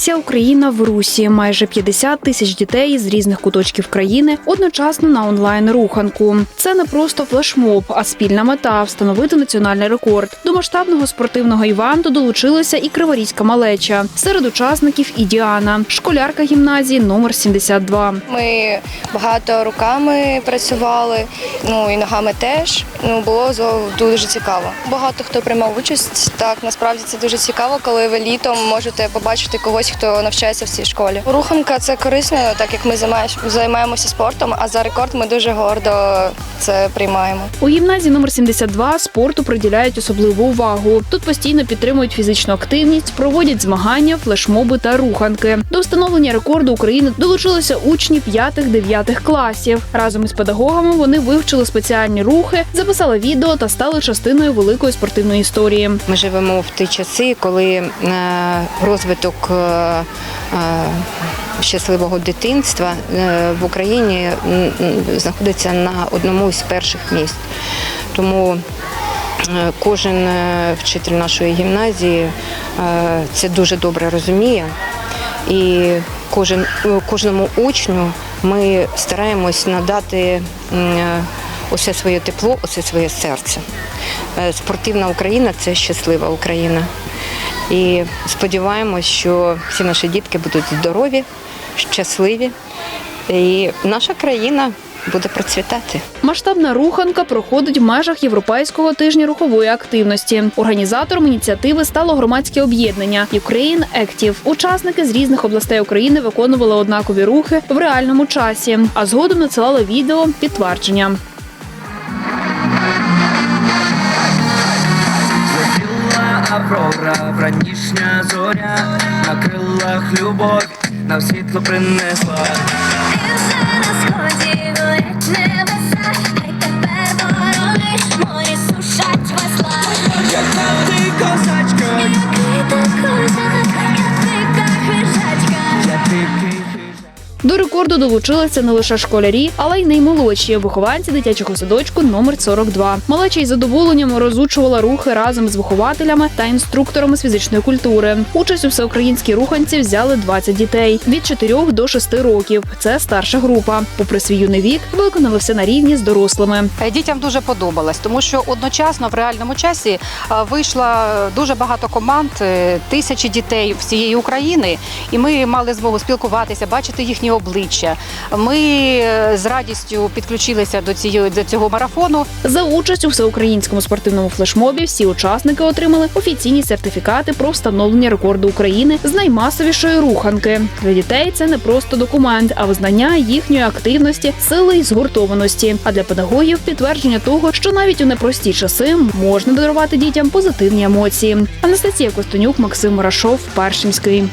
Вся Україна в русі. Майже 50 тисяч дітей з різних куточків країни одночасно на онлайн руханку. Це не просто флешмоб, а спільна мета встановити національний рекорд. До масштабного спортивного івенту долучилася і криворізька малеча. Серед учасників і Діана, школярка гімназії номер 72. Ми багато руками працювали, ну і ногами теж. Ну було дуже цікаво. Багато хто приймав участь. Так насправді це дуже цікаво, коли ви літом можете побачити когось, хто навчається в цій школі. Руханка це корисно, так як ми займаємося спортом. А за рекорд ми дуже гордо це приймаємо. У гімназії номер 72 спорту приділяють особливу увагу. Тут постійно підтримують фізичну активність, проводять змагання, флешмоби та руханки. До встановлення рекорду України долучилися учні 5-9 класів. Разом із педагогами вони вивчили спеціальні рухи, записали відео та стали частиною великої спортивної історії. Ми живемо в ті часи, коли е, розвиток е, щасливого дитинства е, в Україні знаходиться на одному із перших місць. Тому е, кожен е, вчитель нашої гімназії е, це дуже добре розуміє. І кожен, е, кожному учню ми стараємось надати е, усе своє тепло, усе своє серце. Е, Спортивна Україна це щаслива Україна. І сподіваємось, що всі наші дітки будуть здорові, щасливі, і наша країна буде процвітати. Масштабна руханка проходить в межах Європейського тижня рухової активності. Організатором ініціативи стало громадське об'єднання Ukraine Active. Учасники з різних областей України виконували однакові рухи в реальному часі, а згодом надсилали відео підтвердження. Зацвіла вранішня зоря, на крилах любов, нам світло принесла. До рекорду долучилися не лише школярі, але й наймолодші вихованці дитячого садочку номер 42. Малеча із задоволенням розучувала рухи разом з вихователями та інструкторами з фізичної культури. Участь у всеукраїнській руханці взяли 20 дітей від 4 до 6 років. Це старша група. Попри свій юний вік, виконали все на рівні з дорослими. Е, Дітям дуже подобалось, тому що одночасно в реальному часі е, вийшло дуже багато команд, е, тисячі дітей всієї України, і ми мали змогу спілкуватися, бачити їхні обличчя. Ми е, з радістю підключилися до цієї до цього марафону. За участь у всеукраїнському спортивному флешмобі всі учасники отримали офіційні сертифікати про встановлення рекорду України з наймасовішої руханки. Для дітей це не просто документ, а визнання їхньої активності, сили і згуртованості. А для педагогів підтвердження того, що навіть у непрості часи можна дарувати дітям позитивні емоції. Анастасія Костенюк, Максим Мурашов, Першинський.